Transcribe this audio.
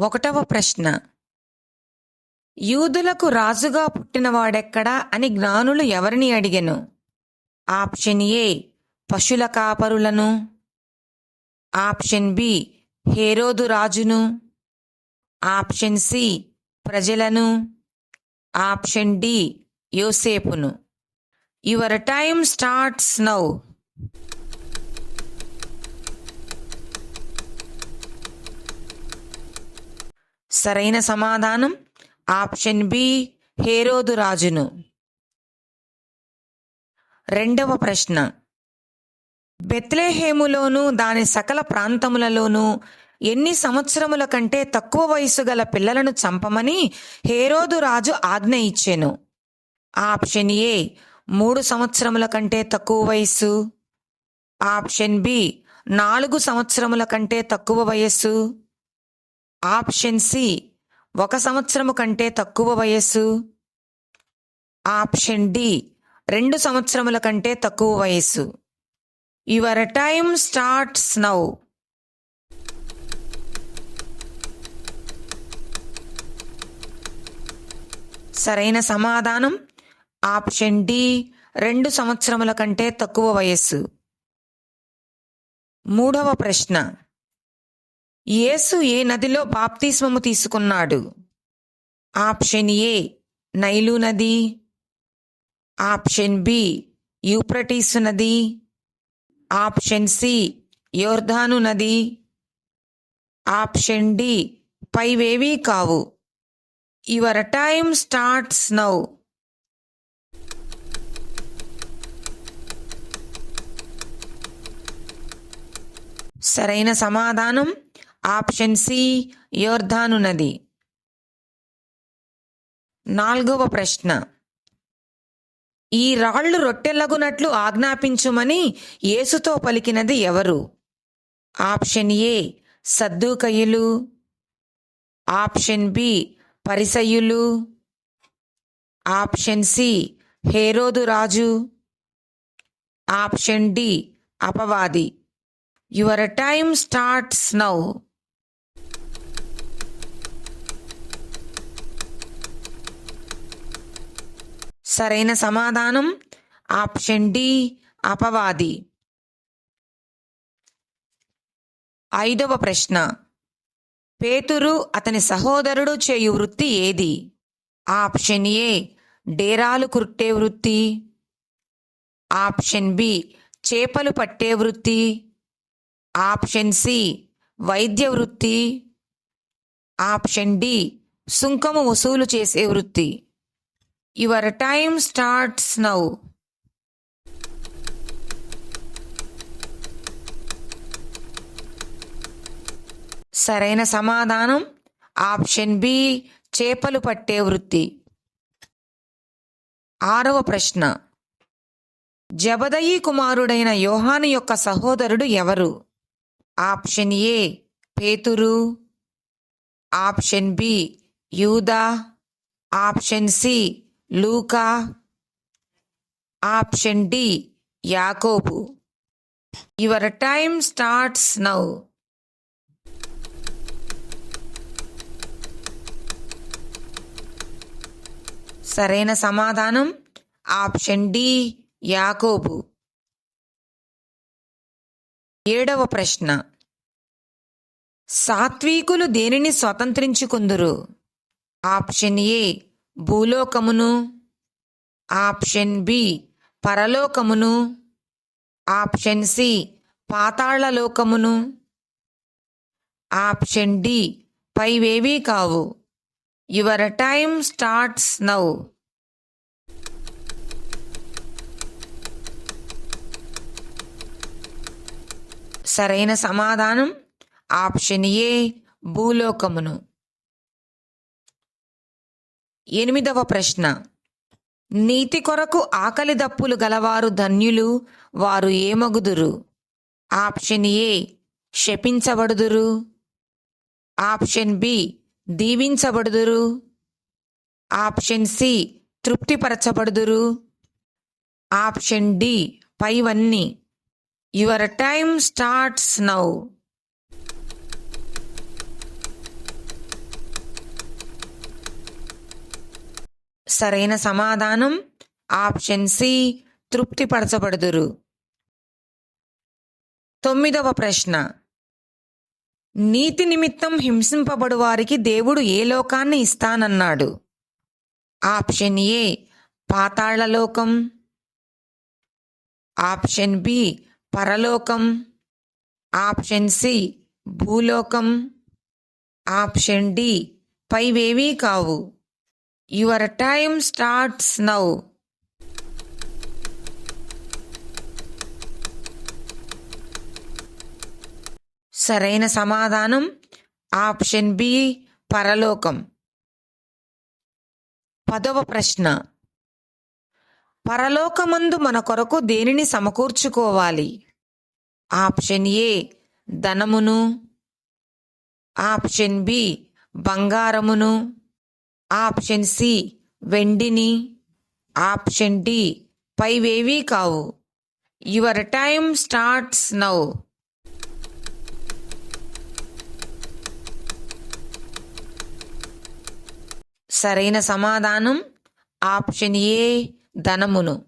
ఒకటవ ప్రశ్న. యూదులకు రాజుగా పుట్టినవాడెక్కడా అని జ్ఞానులు ఎవరిని అడిగెను? ఆప్షన్ ఏ పశుల కాపరులను. ఆప్షన్ బి హేరోదు రాజును. ఆప్షన్ సి ప్రజలను. ఆప్షన్ డి యోసేపును. Your time starts now. సరైన సమాధానం. ఆప్షన్ బి హేరోదు రాజును. రెండవ ప్రశ్న. బెత్లెహేములోను దాని సకల ప్రాంతములలోనూ ఎన్ని సంవత్సరముల కంటే తక్కువ వయసు గల పిల్లలను చంపమని హేరోదు రాజు ఆజ్ఞ ఇచ్చెను. ఆప్షన్ ఏ మూడు సంవత్సరముల కంటే తక్కువ వయస్సు. ఆప్షన్ బి నాలుగు సంవత్సరముల కంటే తక్కువ వయస్సు. ఆప్షన్ సి ఒక సంవత్సరము కంటే తక్కువ వయస్సు. ఆప్షన్ డి రెండు సంవత్సరముల కంటే తక్కువ వయస్సు. యువర్ టైమ్ స్టార్ట్స్ నౌ సరైన సమాధానం ఆప్షన్ డి రెండు సంవత్సరముల కంటే తక్కువ వయస్సు. మూడవ ప్రశ్న. యేసు ఏ నదిలో బాప్తిస్మము తీసుకున్నాడు? ఆప్షన్ ఏ నైలు నది. ఆప్షన్ బి యూప్రటీసు నది. ఆప్షన్ సి యోర్ధాను నది. ఆప్షన్ డి పైవేవీ కావు. యువర్ టైమ్ స్టార్ట్స్ నౌ సరైన సమాధానం? ఆప్షన్ సి యోర్ధాను నది. నాలుగవ ప్రశ్న. ఈ రాళ్ళు రొట్టెలగునట్లు ఆజ్ఞాపించుమని యేసుతో పలికినది ఎవరు? ఆప్షన్ ఏ సద్దుకయులు. ఆప్షన్ బి పరిసయులు ఆప్షన్ సి హేరోదు రాజు. ఆప్షన్ డి అపవాది. Your time starts now. సరైన సమాధానం? ఆప్షన్ డి అపవాది. ఐదవ ప్రశ్న. పేతురు అతని సహోదరుడు చేయు వృత్తి ఏది? ఆప్షన్ ఏ డేరాలు కుట్టే వృత్తి. ఆప్షన్ బి చేపలు పట్టే వృత్తి. ఆప్షన్ సి వైద్య వృత్తి. ఆప్షన్ డి సుంకము వసూలు చేసే వృత్తి. Your time starts now. సరైన సమాధానం. ఆప్షన్ బి చేపలు పట్టే వృత్తి. ఆరవ ప్రశ్న. జబదయి కుమారుడైన యోహాను యొక్క సహోదరుడు ఎవరు? ఆప్షన్ ఏ పేతురు. ఆప్షన్ బి యూదా. ఆప్షన్ సి లూకా. ఆప్షన్ డి యాకోబు. Your time starts now. సరైన సమాధానం ఆప్షన్ డి యాకోబు. ఏడవ ప్రశ్న. సాత్వికులు దేనిని స్వతంత్రించుకుందరు? ఆప్షన్ ఏ భూలోకమును. ఆప్షన్ బి పరలోకమును. ఆప్షన్ సి పాతాళలోకమును. ఆప్షన్ డి పైవేవీ కావు. Your time starts now. సరైన సమాధానం ఆప్షన్ ఏ భూలోకమును. ఎనిమిదవ ప్రశ్న. నీతి కొరకు ఆకలి దప్పులు గలవారు ధన్యులు వారు ఏమగుదురు? ఆప్షన్ ఏ శపించబడుదురు. ఆప్షన్ బి దీవించబడుదురు. ఆప్షన్ సి తృప్తిపరచబడుదురు. ఆప్షన్ డి పైవన్నీ. Your time starts now. సరైన సమాధానం ఆప్షన్ సి తృప్తిపరచబడుదురు. తొమ్మిదవ ప్రశ్న. నీతి నిమిత్తం హింసింపబడు వారికి దేవుడు ఏ లోకాన్ని ఇస్తానన్నాడు? ఆప్షన్ ఏ పాతాళలోకం ఆప్షన్ బి పరలోకం. ఆప్షన్ సి భూలోకం. ఆప్షన్ డి పైవేవీ కావు. యువర్ టైమ్ స్టార్ట్స్ నౌ సరైన సమాధానం. ఆప్షన్ బి పరలోకం. పదవ ప్రశ్న. పరలోకమందు మన కొరకు దేనిని సమకూర్చుకోవాలి? ఆప్షన్ ఏ ధనమును. ఆప్షన్ బి బంగారమును. ఆప్షన్ సి వెండిని. ఆప్షన్ డి పైవేవీ కావు. Your time starts now. సరైన సమాధానం ఆప్షన్ ఏ ధనమును.